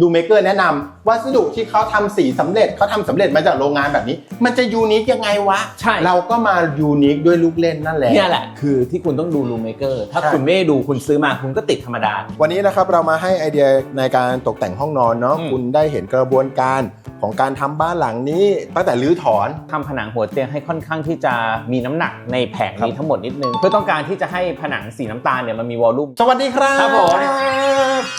ดูเมเกอร์แนะนำวัสดุที่เขาทำสีสำเร็จเขาทำสำเร็จมาจากโรงงานแบบนี้ มันจะยูนิคยังไงวะใช่เราก็มายูนิคด้วยลูกเล่นนั่นแหละเนี่ยแหละคือที่คุณต้องดูรูเมเกอร์ถ้าใช่คุณไม่ได้ดูคุณซื้อมาคุณก็ติดธรรมดา วันนี้นะครับเรามาให้ไอเดียในการตกแต่งห้องนอนเนาะอืมคุณได้เห็นกระบวนการของการทำบ้านหลังนี้ตั้งแต่รื้อถอนทำผนังหัวเตียงให้ค่อนข้างที่จะมีน้ำหนักในแผงครับนี้ทั้งหมดนิดนึง เพื่อต้องการที่จะให้ผนังสีน้ำตาลเนี่ยมันมีวอลลุ่มสวัสดีครับครับผม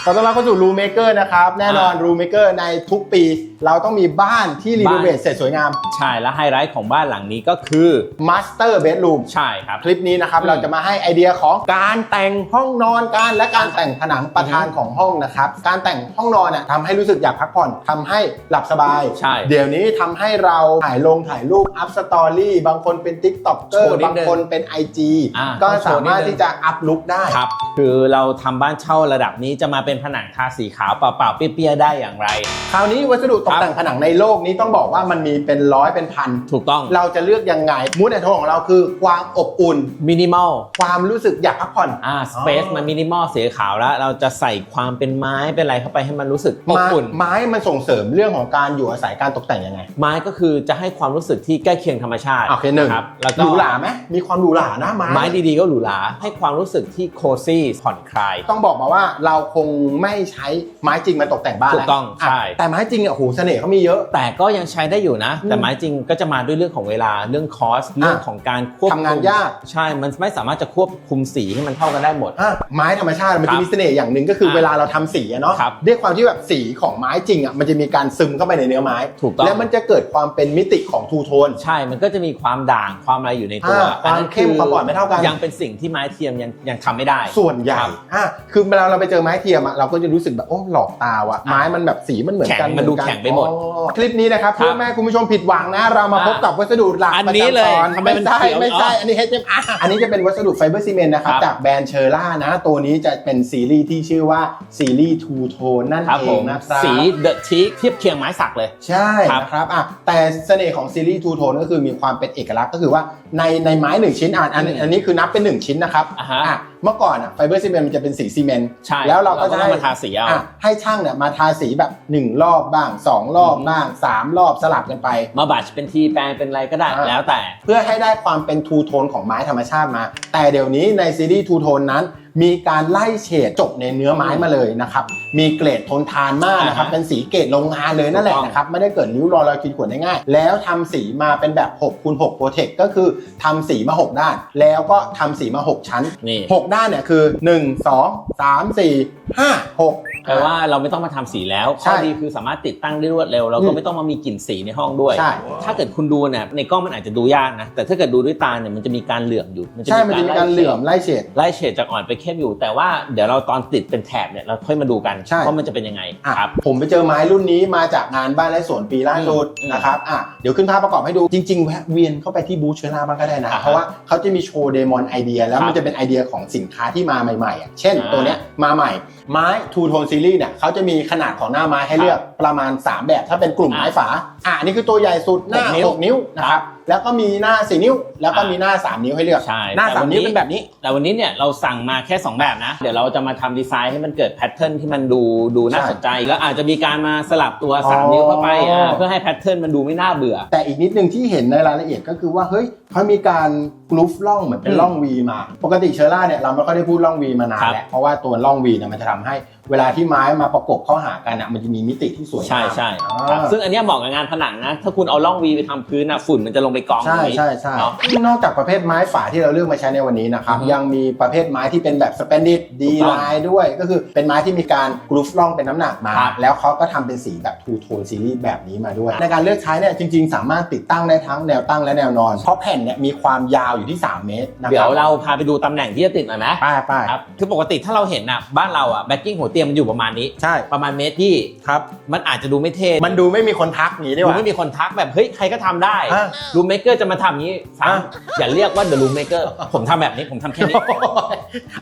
ขอต้อนรับเข้าสู่รูเมเกอร์นะครับ แน่นอนรูเมเกอร์ในทุกปี เราต้องมีบ้านที่รีโนเวทเสร็จสวยงาม ใช่และไฮไลท์ของบ้านหลังนี้ก็คือ Master Bedroom ใช่ครับ คลิปนี้นะครับอืมเราจะมาให้ไอเดียของการแต่งห้องนอนกันและการแต่งผนังประธานของห้องนะครับ การแต่งห้องนอนเนี่ยทำให้รู้สึกอยากพักผ่อนทำให้หลับสบาย ใช่ เดี๋ยวนี้ทำให้เราถ่ายลงถ่ายรูปอัพสตอรี่บางคนเป็น t ิ k t o k เกอโชว์ร์นิดบางนึงคนเป็น IG อ่าก็ต้องโชสาว์นิดนึงมารถที่จะอัพลุกได้ครับคือเราทำบ้านเช่าระดับนี้จะมาเป็นผนังทาสีขาวเปล่าๆเปี้ยๆได้อย่างไร คราวนี้วัสดุตกแต่งผนังในโลกนี้ต้องบอกว่ามันมีเป็นร้อยเป็นพันถูกต้อง เราจะเลือกยังไงมูดแอนโทนของเราคือความอบอุ่นมินิมอลความรู้สึกอยากพักผ่อนอ่าสเปซมันมินิมอลสีขาวแล้ว เราจะใส่ความเป็นไม้เป็นอะไรเข้าไปให้มันรู้สึกอบอุ่นไม้มันส่งเสริมเรื่องของการอยู่อาศัยการตกแต่งยังไง ไม้ก็คือจะให้ความรู้สึกที่ใกล้เคียงธรรมชาติโอเคหนึ่งครับแล้วหก็รูหราไหมมีความหรูหรานะไม้ไม้ดีๆก็หรูหราให้ความรู้สึกที่โคซี่ผ่อนคลาย ต้องบอกมาว่าเราคงไม่ใช้ไม้จริงมาตกแต่งบ้านถูแล้วกต้องะใช่แต่ไม้จริงเนี่ยโอ้โหเสน่ห์เขามีเยอะ แต่ก็ยังใช้ได้อยู่นะอืมแต่ไม้จริงก็จะมาด้วยเรื่องของเวลาเรื่องคอสเรื่องของการควบคุมทำงานยาก ใช่ มันไม่สามารถจะควบคุมสีให้มันเท่ากันได้หมด อะไม้ธรรมชาติมันครัจะบมีเสน่ห์อย่างหนึ่งก็คือครับเวลาเราทำสีอะเนาะครับด้วยความที่แบบสีของไม้จริงอะมันจะมีการซึมเข้าไปในเนื้อไม้ ถูกต้อง แล้วมันจะเกิดความเป็นมิติของทูโทน ใช่ มันก็จะมีความด่างความอะไรอยู่ในตัวอ่าความอันนั้นเข้มความอ่อนไม่เท่ากัน ยังเป็นสิ่งที่ไม้เทียมยังยังทำไม่ได้ ส่วนใหญ่ครับอะคือเวลาเราไปเจอไม้เทียมอะเราก็จะรู้สึกแบบโอ้หลอกตาว่ะอะไม้มันแบบสีมันเหมือนกันแข็งมันดูเอกัแข็งไปหมดอ๋อคลิปนี้นะครับเพื่อไม่ให้คุณผู้ชมผิดหวังนะ เรามาอะพบกับวัสดุหลักอันประนี้จำเลยตอนทำไมไม่มันใช่เขียวไม่ใช่อ๋ออัอันนี้ HMR อันนี้จะเป็นวัสดุไฟเบอร์ซีเมนต์นะครับครับจากแบรนด์เชอร่านะ ตัวนี้จะเป็นซีรีส์ที่ชื่อว่าซีรีส์ทูโทนนั่นครับเอผงมนะครับสีเดอะทีเทียบเคียงไม้สักเลย ใช่ครับนะครับอะแต่เสน่ห์ของซีรีส์ทูโทนก็คือมีความเป็นเอกลักษณ์ก็คือว่าในในไม้หนึ่งชิ้นอะอันอืมอันนี้คือนับเป็นหนึ่งชิ้นนะครับอ่าฮะอะ เมื่อก่อนอะไฟเบอร์ซีเมนต์มันจะเป็นสีซีเมนต์ใช่แล้วเราก็จะต้องให้มาทาสีเอาอะให้ช่างเนี่ยมาทาสีแบบ 1 รอบบ้าง 2 รอบอืมบ้าง 3 รอบสลับกันไป มาบัชเป็นทีแปลงเป็นอะไรก็ได้อ่าแล้วแต่ เพื่อให้ได้ความเป็นทูโทนของไม้ธรรมชาติมา แต่เดี๋ยวนี้ในซีรีส์ทูโทนนั้น มีการไล่เฉดจบในเนื้อไม้มาเลยนะครับมีเกรดทนทานมากนะครับอ่าฮะเป็นสีเกรดโรงงานเลยนั่นแหละถูกต้อง นะครับไม่ได้เกิดริ้วรอยรอยขีดข่วนได้ง่าย แล้วทำสีมาเป็นแบบ6คูณ6โปรเทคก็คือทำสีมา6ด้าน แล้วก็ทำสีมา6ชั้น นี่6ด้านเนี่ยคือ 1 2 3 4 5 6 แปลว่าเราไม่ต้องมาทำสีแล้วใช่ข้อดีคือสามารถติดตั้งได้รวดเร็วเราอืก็มไม่ต้องมามีกลิ่นสีในห้องด้วย ใช่ ถ้าเกิดคุณดูเนี่ยในกล้องมันอาจจะดูยากนะ แต่ถ้าเกิดดูด้วยตาเนี่ยมันจะมีการเหลื่อมอยู่ใช่ มันจะมีการเหลื่อมไล่เฉด ไล่เฉดจากอ่อนไปเข้มอยู่ แต่ว่าเดี๋ยวเราตอนติดเป็นแถบเนี่ยเราค่อยมาดูกันใช่ ว่ามันจะเป็นยังไงอะครับ ผมไปเจอไม้รุ่นนี้มาจากงานบ้านและสวนปีล่าสุดอืมนะครับอะเดี๋ยวขึ้นภาพประกอบให้ดูจริงๆแวะเวียนเข้าไปที่บูธเชอร่าบ้างก็ได้นะ อ่าฮะเพราะว่าเขาจะมีโชว์เดมอนไอเดีย แล้วครับมันจะเป็นไอเดียของสินค้าที่มาใหม่ๆอะเช่นอ่าตัวเนี้ยมาใหม่ ไม้ทูโทนซีรีส์เนี่ยเขาจะมีขนาดของหน้าไม้ให้เลือกประมาณ 3 แบบ ถ้าเป็นกลุ่มอ่าไม้ฝาอะอันนี่คือตัวใหญ่สุดหน้าหกนิ้ว6นิ้วนะครับ แล้วก็มีหน้า4นิ้ว แล้วก็อ่ามีมีหน้า3นิ้วให้เลือกใช่หน้าแต่วั3นนิ้วนี้เป็นแบบนี้ แต่วันนี้เนี่ยเราสั่งมาแค่ 2 แบบนะ เดี๋ยวเราจะมาทำดีไซน์ให้มันเกิดแพทเทิร์นที่มันดูดูน่าใช่สนใจ แล้วอาจจะมีการมาสลับตัว อ๋อ3นิ้วเข้าไปอ่าเพื่อให้แพทเทิร์นมันดูไม่น่าเบื่อ แต่อีกนิดนึงที่เห็นในรายละเอียดก็คือว่าเฮ้ยเขามีการกรุ๊ฟล่องเหมือนเป็นอืมล่องวีมา ปกติเชอร่าเนี่ยเราไม่ค่อยได้พูดล่องวีมานานครับแล้วเพราะว่าตัวล่องวีเนี่ยมันจะทำให้ เวลาที่ไม้มาประกบเข้าหากันอะมันจะมีมิติที่สวยงามใช่ใช่อ่าครับซึ่งอันเนี้ยเหมาะกับงานผนังนะ ถ้าคุณเอาล่องวีไปทำพื้นนะฝุ่นมันจะลงไปกองตรใช่งนี้ ใช่ใช่เนาะนอกจากประเภทไม้ฝาที่เราเลือกมาใช้ในวันนี้นะครับ อือฮึยังมีประเภทไม้ที่เป็นแบบสเปนดิ d ดีถูกต้องไลน์ด้วย ก็คือเป็นไม้ที่มีการกรุ๊ฟล่องเป็นน้ำหนักมา ครับ แล้วเขาก็ทำเป็นสีแบบทูโทนซีรีส์แบบนี้มาด้วย ในการเลือกใช้เนี่ยจริง ๆ สามารถติดตั้งได้ทั้งแนวตั้งและแนวนอน เพราะแผ่นเนี่ยมีความยาวอยู่ที่ 3 เมตรนะคเดี๋ยรัวบเราพาไปดูตำแหน่งที่จะติดหน่อยไหมป้ายป้าย ครับ คือปกติถ้าเราเห็นน่ะบ้านเราอะแบ็กกิ้งหัวเตียงมันอยู่ประมาณนี้ ใช่ ประมาณเมตรที่ครับ มันอาจจะดูไม่เท่มันดูไม่มีคนทักอย่างนี้ดีดูกว่า ไม่มีคนทักแบบเฮ้ยใครก็ทำได้อะรูมเมเกอร์จะมาทำอย่างนี้ซ้อะำอย่าเรียกว่าเดอะรูมเมเกอร์ผมทำแบบนี้ผมทำแค่นี้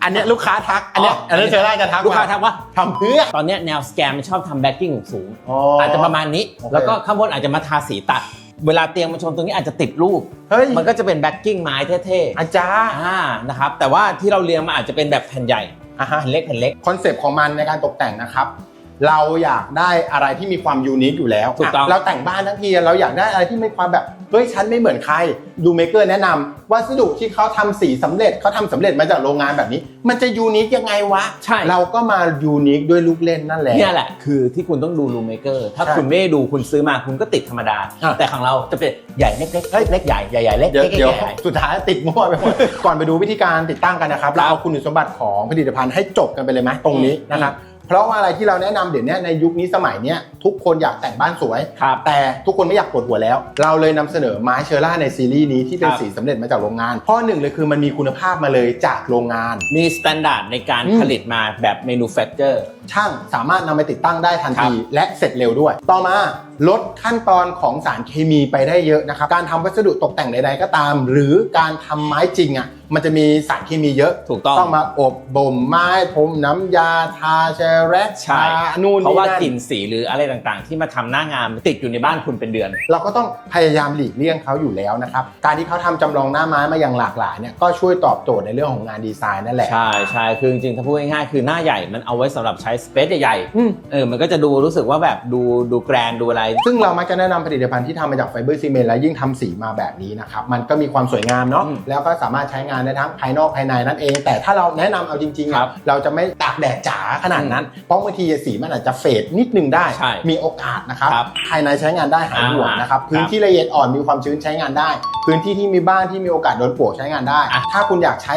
อันเนี้ยลูกค้าทัก อันเนี้ยอ๋ออัอันนี้เชอร่าจะทักลูกค้าว่ทักว่าทำเพื่อตอนเนี้ยแนวสแกมมันชอบทำแบ็กกิ้งสูงอ๋ออาจจะประมาณนี้ โอเค แล้วก็ข้างบนอาจจะมาทาสีตัด เวลาเตียงมาชนตรงนี้อาจจะติดรูป เฮ้ยมันก็จะเป็นแบ็กกิ้งไม้เท่อาจารย์ ๆ อ่า นะครับ แต่ว่าที่เราเรียงมาอาจจะเป็นแบบแผ่นใหญ่ อะฮะแผ่นเล็กเห็นเล็กคอนเซปต์ของมันในการตกแต่งนะครับ เราอยากได้อะไรที่มีความยูนิคอยู่แล้วถูกต้องะเราแต่งบ้านทั้งทีเราอยากได้อะไรที่มีความแบบเฮ้ยฉันไม่เหมือนใคร ดูเมเกอร์แนะนำวัสดุที่เขาทำสีสำเร็จเขาทำสำเร็จมาจากโรงงานแบบนี้ มันจะยูนิคยังไงวะใช่ เราก็มายูนิคด้วยลูกเล่นนั่นแหละ เนี่ยแหละคือที่คุณต้องดูรูเมเกอร์ถ้าใช่คุณไม่ได้ดูคุณซื้อมาคุณก็ติดธรรมดา อะ แต่ของเราจะเป็นใหญ่เล็กเล็กเอ้ยเล็กใหญ่ใหญ่ใหญ่เล็กเดี๋ยวเล็กเดี๋ยวใหญ่ สุดท้ายติดมั่วไปหมด ก่อนไปดูวิธีการติดตั้งกันนะครับ เราเอาคุณสมบัติของผลิตภัณฑ์ให้จบกันไปเลยไหมตรงนี้อืมนะครับ เพราะว่าอะไรที่เราแนะนำเดี๋ยวนี้ในยุคนี้สมัยเนี้ยทุกคนอยากแต่งบ้านสวย ครับ แต่ทุกคนไม่อยากปวดหัวแล้ว เราเลยนำเสนอไม้เชอร่าในซีรีส์นี้ที่เป็นครับ สีสำเร็จมาจากโรงงานข้อหนึ่งเลยคือมันมีคุณภาพมาเลยจากโรงงาน มีสแตนดาร์ดในการอืม ผลิตมาแบบเมนูแฟคเจอร์ช่างสามารถนำไปติดตั้งได้ทันทีครับและเสร็จเร็วด้วย ต่อมาลดขั้นตอนของสารเคมีไปได้เยอะนะครับ การทำวัสดุตกแต่งใดๆก็ตาม หรือการทำไม้จริงอะ มันจะมีสารเคมีเยอะถูกต้องต้องมาอบบ่มไม้พรมน้ำยาทาแชแรกใช่ทานู่นเพราะนี่ว่านั่นกลิ่นสีหรืออะไรต่างๆ ที่มาทำหน้างานติดอยู่ในบ้านคุณเป็นเดือน เราก็ต้องพยายามหลีกเลี่ยงเขาอยู่แล้วนะครับการที่เขาทำจำลองหน้าไม้มาอย่างหลากหลายเนี่ยก็ช่วยตอบโจทย์ในเรื่องของงานดีไซน์นั่นแหละใช่ใช่คือจริงๆถ้าพูดง่ายๆคือหน้าใหญ่มันเอาไว้สำหรับใช้สเปซใหญ่อืมๆเออมันก็จะดูรู้สึกว่าแบบดูดูแกรนดูอะไร ซึ่งเรามักจะแนะนำผลิตภัณฑ์ที่ทำมาจากไฟเบอร์ซีเมนต์และยิ่งทำสีมาแบบนี้นะครับมันก็มีความสวยงามเนาะอืมแล้วก็สามารถใช้งานได้ทั้งภายนอกภายในนั่นเอง แต่ถ้าเราแนะนำเอาจริงๆครัอะบเราจะไม่ตากแดดจ๋าขนาดนั้น เพราะบางทีสีมันอาจจะเฟดนิดนึงได้ใช่มีโอกาสนะครับครับภายในใช้งานได้หายห่วงอ่านนะครับครับพื้นที่ละเอียดอ่อนมีความชื้นใช้งานได้ พื้นที่ที่มีบ้านที่มีโอกาสโดนปลวกใช้งานได้อะถ้าคุณอยากใช้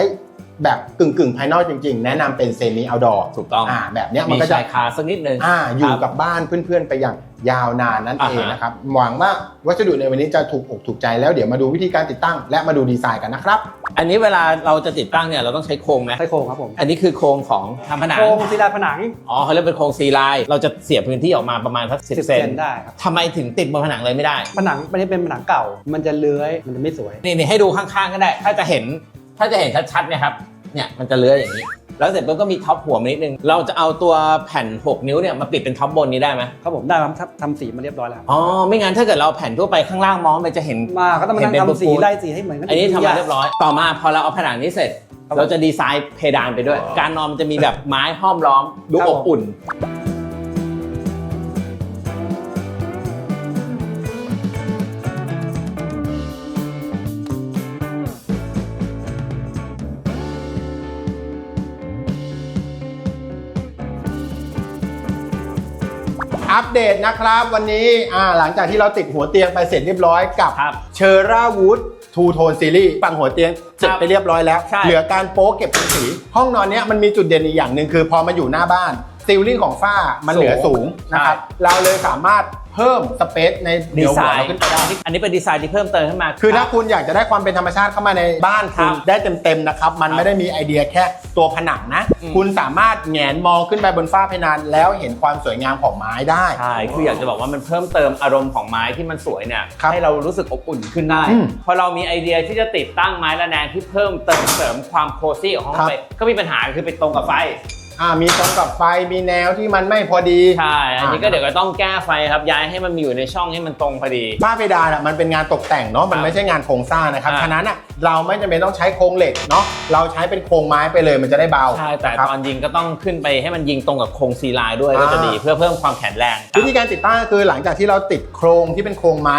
แบบกึ่งกึ่งๆภายนอกจริงๆ แนะนำเป็นเซมิเอาดอร์ถูกต้องอ่าแบบเนี้ยมันมีก็จะชายคาสักนิดนึงอ่าอยู่ครับกับบ้านเพื่อนๆ ไปอย่างยาวนานนั่นอ่าเองฮะนะครับหวังว่าวัสดุในวันนี้จะถูกอกถูกใจแล้วเดี๋ยวมาดูวิธีการติดตั้ง และมาดูดีไซน์กันนะครับ อันนี้เวลาเราจะติดตั้งเนี่ยเราต้องใช้โครงไหมไส้โครงครับผมอันนี้คือโครงของทำผนังโครงศิลาผนังอ๋อเขาเรียกเป็นโครงซีไลน์เราจะเสียพื้นที่ออกมาประมาณสักสิบ10เซเซนนได้ครับทำไมถึงติดบนผนังเลยไม่ได้ ผนังไม่ได้เป็นผนังเก่า มันจะเลื้อยมันจะไม่สวยนี่นี่ให้ดูข้างๆก็ได้ ถ้าจะเห็น ถ้าจะเห็นชัดๆเนี่ยครับ เนี่ยมันจะเลื้อยอย่างนี้ แล้วเสร็จปุ๊บก็มีท็อปหัวมานิดนึง เราจะเอาตัวแผ่น 6 นิ้วเนี่ยมาปิดเป็นท็อปบนนี้ได้ไหมครับผมได้ครับทำสีมาเรียบร้อยแล้วครับอ๋อ ไม่งั้นถ้าเกิดเราแผ่นทั่วไปข้างล่างมองไปจะเห็น มาก็ต้องมานั่งเห็นเป็นทำสีฟูดไล่สีให้เหมือนกันอันนี้ทำมาเรียบร้อย ต่อมาพอเราเอาผนังนี้เสร็จครับผมเราจะดีไซน์เพดานไปด้วย การนอนมันจะมีแบบไม้ห้อมล้อมดูครับอผมบอุ่น อัปเดตนะครับ วันนี้อ่าหลังจากที่เราติดหัวเตียงไปเสร็จเรียบร้อยกับครับเชอร่าวูดทูโทนซีรีส์ฝั่งหัวเตียงเสร็จครับไปเรียบร้อยแล้ว ใช่ เหลือการโป๊เก็บสีห้องนอนเนี้ยมันมีจุดเด่นอีกอย่างหนึ่งคือพอมาอยู่หน้าบ้านซีลลิ่งของฝ้ามันเหลือสูงนะครับเราเลยสามารถ เพิ่มสเปซในดีเดี๋ยวไซหัวน์เราขึ้นไปได้ อันนี้เป็นดีไซน์ที่เพิ่มเติมขึ้นมา คือถ้าคุณอยากจะได้ความเป็นธรรมชาติเข้ามาในบ้านคุณครับได้เต็มๆนะครับ มันครับไม่ได้มีไอเดียแค่ตัวผนังนะอืมคุณสามารถแหงนมองขึ้นไปบนฝ้าเพดานแล้วเห็นความสวยงามของไม้ได้ ใช่ คืออยากจะบอกว่ามันเพิ่มเติมอารมณ์ของไม้ที่มันสวยเนี่ยครับให้เรารู้สึกอบอุ่นขึ้นได้อืมพอเรามีไอเดียที่จะติดตั้งไม้ระแนงที่เพิ่มเติมเสริมความโคซี่ของห้องครับไป ก็มีปัญหาคือไปตรงกับไฟ อ่ามีตรงกับไฟมีแนวที่มันไม่พอดีใช่ อันนี้ก็เดี๋ยวก็ต้องแก้ไฟครับย้ายให้มันมีอยู่ในช่องให้มันตรงพอดีฝ้าเพดานอะมันเป็นงานตกแต่งเนาะมันไม่ใช่งานโครงสร้างนะครับอ่า ฉะนั้นอะเราไม่จำเป็นต้องใช้โครงเหล็กเนาะเราใช้เป็นโครงไม้ไปเลยมันจะได้เบาใช่แต่นะครับ ตอนยิงก็ต้องขึ้นไปให้มันยิงตรงกับโครงซีไลน์ด้วยอ่าก็จะดีเพื่อเพิ่มความแข็งแรงวิธีการติดตั้งก็คือหลังจากที่เราติดโครงที่เป็นโครงไม้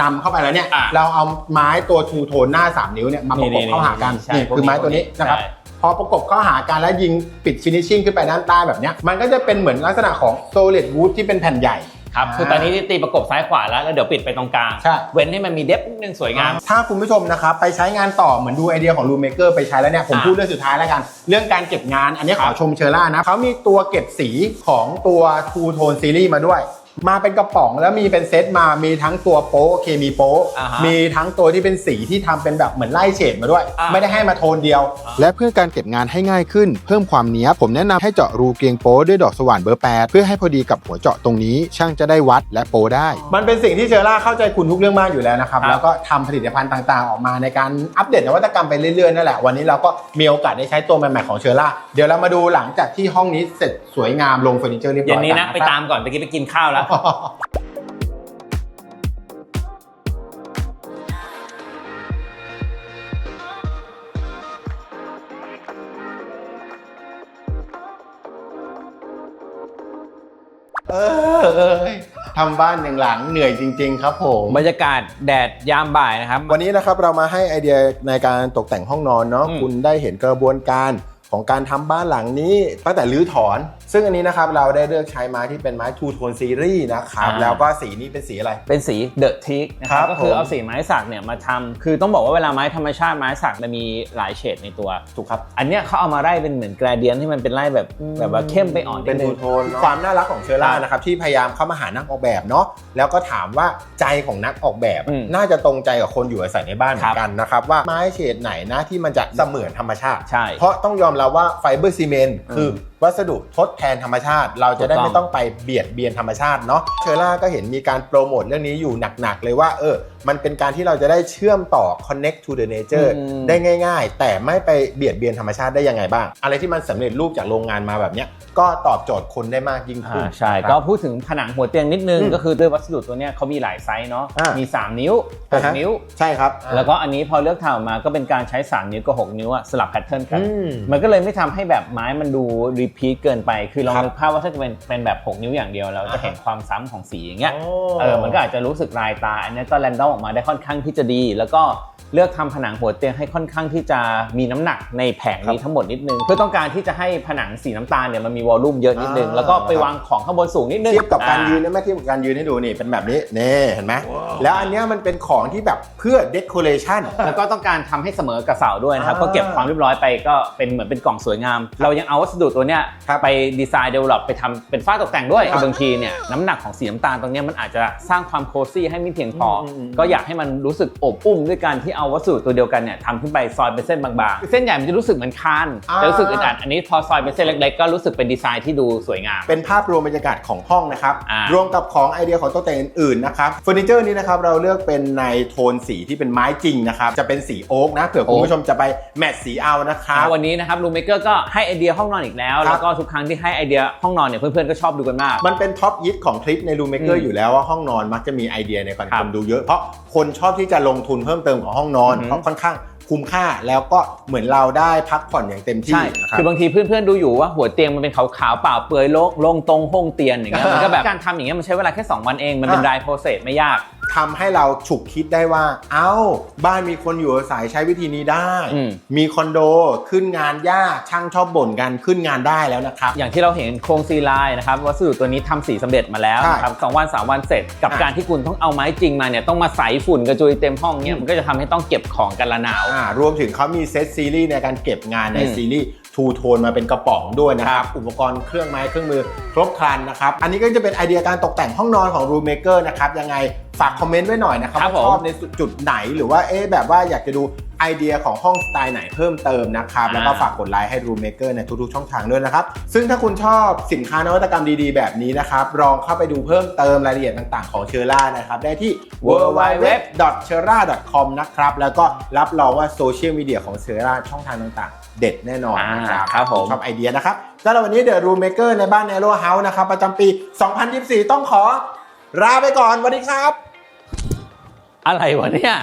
นำเข้าไปแล้วเนี่ย อะเราเอาไม้ตัวทูโทนหน้า 3 นิ้วเนี่ยมาประกบเข้าหากันใช่นี่คือไม้ตัวนี้นะครับ ใช่ พอประกบเข้าหากันแล้วยิงปิดฟินิชชิ่งขึ้นไปด้านใต้แบบเนี้ยมันก็จะเป็นเหมือนลักษณะของโซลิดวูดที่เป็นแผ่นใหญ่ ครับ คือตอนนี้ที่ตีประกบซ้ายขวาแล้วแล้วเดี๋ยวปิดไปตรงกลาง ใช่ เว้นให้มันมีเดฟนิดนึงสวยงาม ถ้าคุณผู้ชมนะครับไปใช้งานต่อเหมือนดูไอเดียของ Room Maker ไปใช้แล้วเนี่ยผมอะพูดเรื่องสุดท้ายแล้วกัน เรื่องการเก็บงานอันนี้ขครัอบชมเชอร่านะเขามีตัวเก็บสีของตัว Two Tone Series มาด้วย มาเป็นกระป๋องแล้วมีเป็นเซตมามีทั้งตัวโป๊เคมีโป๊อ่าฮะมีทั้งตัวที่เป็นสีที่ทำเป็นแบบเหมือนไล่เฉดมาด้วย อ่า ไม่ได้ให้มาโทนเดียวอ่าและเพื่อการเก็บงานให้ง่ายขึ้น เพิ่มความเนี้ยบผมแนะนำให้เจาะรูเกลียงโป๊ด้วยดอกสว่านเบอร์ 8 เพื่อให้พอดีกับหัวเจาะตรงนี้ ช่างจะได้วัดและโป๊ได้ มันเป็นสิ่งที่เชอร่าเข้าใจคุณทุกเรื่องมากอยู่แล้วนะครับ ครับแล้วก็ทำผลิตภัณฑ์ต่างๆ ออกมาในการอัปเดตนวัตกรรมไปเรื่อยๆนั่นแหละ วันนี้เราก็มีโอกาสได้ใช้ตัวใหม่ๆของเชอร่า เดี๋ยวเรามาดูหลังจากที่ห้องนี้เสร็จสวยงามลงเฟอร์นิเจอร์เรียบร้เย็อนยนี้กันะครับไปตามก่อนตะกี้ไปกินข้าวแล้วยทำบ้านหนึ่งหลังเหนื่อยจริง ๆ ครับผม บรรยากาศแดดยามบ่ายนะครับ วันนี้นะครับเรามาให้ไอเดียในการตกแต่งห้องนอนเนาะอืม คุณได้เห็นกระบวนการ ของการทำบ้านหลังนี้ตั้งแต่รื้อถอน ซึ่งอันนี้นะครับเราได้เลือกใช้ไม้ที่เป็นไม้ทูโทนซีรีส์นะครับแล้วก็สีนี้เป็นสีอะไร เป็นสีเดอะทิกนะคครัรับบก็คือผมเอาสีไม้สักเนี่ยมาทำคือต้องบอกว่าเวลาไม้ธรรมชาติไม้สักมันมีหลายเฉดในตัวถูกครับ อันเนี้ยเขาเอามาไล่เป็นเหมือนแกรเดียนที่มันเป็นไล่แบบแบบว่าเข้มไปอ่อนเป็นดทูงโทนความน่ารักของเชอร่านะครับที่พยายามเข้ามาหานักออกแบบเนาะแล้วก็ถามว่าใจของนักออกแบบอืมน่าจะตรงใจกับคนอยู่อาศัยในบ้านเหมือครันบกันนะครับว่าไม้เฉดไหนนะที่มันจะเสมือนธรรมชาติใช่เพราะต้องยอมรับว่าไฟเบอร์ซีเมนต์คือ วัสดุทดแทนธรรมชาติ เราจะได้ถูกต้องไม่ต้องไปเบียดเบียนธรรมชาติเนาะเชอร่าก็เห็นมีการโปรโมทเรื่องนี้อยู่หนักๆ เลยว่าเออ มันเป็นการที่เราจะได้เชื่อมต่อ connect to the nature อืมได้ง่าย ๆ แต่ไม่ไปเบียดเบียนธรรมชาติได้ยังไงบ้าง อะไรที่มันสำเร็จรูปจากโรงงานมาแบบเนี้ยก็ตอบโจทย์คนได้มากยิ่งขึ้นอ่าใช่ครับก็พูดถึงผนังหัวเตียงนิดนึงอืมก็คือด้วยวัสดุตัวเนี้ยเขามีหลายไซส์เนาะอ่ามีมี 3 นิ้วอ่าฮะ6นิ้วใช่ครับแล้วก็อันนี้พอเลือกทำออกมาก็เป็นการใช้ 3 นิ้วกับ 6 นิ้วอะสลับแพทเทิร์นกันอืมมันก็เลยไม่ทำให้แบบไม้มันดูรีพีทเกินไป คือลองครับนึกภาพว่าถ้าจะเป็นเป็นแบบ 6 นิ้วอย่างเดียวเราจะเห็นความซ้ำของสีอย่างเงี้ย โเออ มันก็อาจจะรู้สึกรายตา อันนี้ก็แรนดอมออกมาได้ค่อนข้างที่จะดี แล้วก็ เลือกทำผนังหัวเตียงให้ค่อนข้างที่จะมีน้ำหนักในแผงนี้ทั้งหมดนิดนึง เพื่อต้องการที่จะให้ผนังสีน้ำตาลเนี่ยมันมีวอลลุ่มเยอะนิดนึงอ่าแล้วก็ไปวางของข้างบนสูงนิดนึงเทียบกับการอ่ยืนได้ไหมเทียบกับการยืนให้ดูนี่เป็นแบบนี้นี่เห็นไหมแล้วอันเนี้ยมันเป็นของที่แบบเพื่อ decoration แล้วก็ต้องการทำให้เสมอกับเสาด้วยนะครับอ่าก็เก็บความเรียบร้อยไปก็เป็นเหมือนเป็นกล่องสวยงาม เรายังเอาวัสดุตัวเนี้ยครับไปดีไซน์เดเวลลอปไปทำเป็นฝ้าตกแต่งด้วยครับบางทีเนี่ยน้ำหนักของสีน้ำตาลตรงเนี้ยมันอาจจะสร้างความโคซี่ให้ไม่เพียงพออมอืมก็อยากให้มันรู้สึกอบอุ้มด้วยการที่เอาวัสดุตัวเดียวกันเนี่ยทำขึ้นไปซอยเป็นเส้นบางๆ เส้นใหญ่มันจะรู้สึกเหมือนคานอ่า จะรู้สึกอึดอัดอันนี้พอซอยเป็นเส้นเล็กๆ ก็รู้สึกเป็นดีไซน์ที่ดูสวยงาม เป็นภาพรวมบรรยากาศของห้องนะครับ อ่ารวมกับของไอเดียของตกแต่งอื่นๆนะครับเฟอร์นิเจอร์นี้นะครับเราเลือกเป็นในโทนสีที่เป็นไม้จริงนะครับ จะเป็นสีโอ๊กนะเผื่อคุณผู้ชมจะไปแมทสีเอานะครับวันนี้นะครับรูมเมเกอร์ก็ให้ไอเดียห้องนอนอีกแล้ว ครับ แล้วก็ทุกครั้งที่ให้ไอเดียห้องนอนเนี่ยเพื่อนๆก็ชอบดูกันมาก มันเป็นท็อปยิทของคลิปในรูมเมเกออืร์มอยู่แล้วว่าห้องนอนมักจะมีไอเดียในการครัคบนดูเยอะ เพราะคนชอบที่จะลงทุนเพิ่มเติมของห้องนอนอือหือเพราะค่อนข้างคุ้มค่าแล้วก็เหมือนเราได้พักผ่อนอย่างเต็มที่ใช่นะครับคือบางทีเพื่อนๆดูอยู่ว่าหัวเตียงมันเป็นขาวๆเปล่าเปลือยโล่งโล่งตรงห้องเตียงอย่างเงี้ยมันก็แบบการทำอย่างเงี้ยมันใช้เวลาแค่ 2 วันเองมันเป็นอะรายโปรเซสไม่ยาก ทำให้เราฉุกคิดได้ว่า เอ้า บ้านมีคนอยู่อาศัยใช้วิธีนี้ได้อืมมีคอนโดขึ้นงานยากช่างชอบบ่นกันขึ้นงานได้แล้วนะครับ อย่างที่เราเห็นโครงซีไลน์นะครับวัสดุตัวนี้ทำสีสำเร็จมาแล้วใช่นะครับสองวันสามวันเสร็จ กับอะการที่คุณต้องเอาไม้จริงมาเนี่ยต้องมาใส่ฝุ่นกระจุยเต็มห้องเนี่ยมันก็จะทำให้ต้องเก็บของกันละหนาวอ่ารวมถึงเขามีเซตซีรีส์ในการเก็บงานในอืมซีรีส์ทูโทนมาเป็นกระป๋องด้วยนะครับ อุปกรณ์เครื่องไม้เครื่องมือครบครันนะครับ อันนี้ก็จะเป็นไอเดียการตกแต่งห้องนอนของ Room Maker นะครับ ยังไงฝากคอมเมนต์ไว้หน่อยนะครับครับว่าชอบผมในจุดไหนหรือว่าเอ๊ะแบบว่าอยากจะดู ไอเดียของห้องสไตล์ไหนเพิ่มเติมนะครับอ่าแล้วก็ฝากกดไลค์ให้ Room Maker ในทุกๆ ช่องทางด้วยนะครับ ซึ่งถ้าคุณชอบสินค้านวัตกรรมดีๆ แบบนี้นะครับลองเข้าไปดูเพิ่มเติมรายละเอียดต่างๆ ของเชอร่านะครับ ได้ที่ w w w c h e r a c o m นะครับ แล้วก็รับรองว่าโซเชียลมีเดียของเชอร่าช่องทางต่างๆ เด็ดแน่นอนนะครับอ่าครับผมชอบไอเดียนะครับสำหรับวันนี้เดอะรูมเมเกอร์ในบ้านเนโรเฮาส์นะครับประจำปี 2024 ต้องขอลาไปก่อนสวัสดีครับ อะไรวะเนี่ย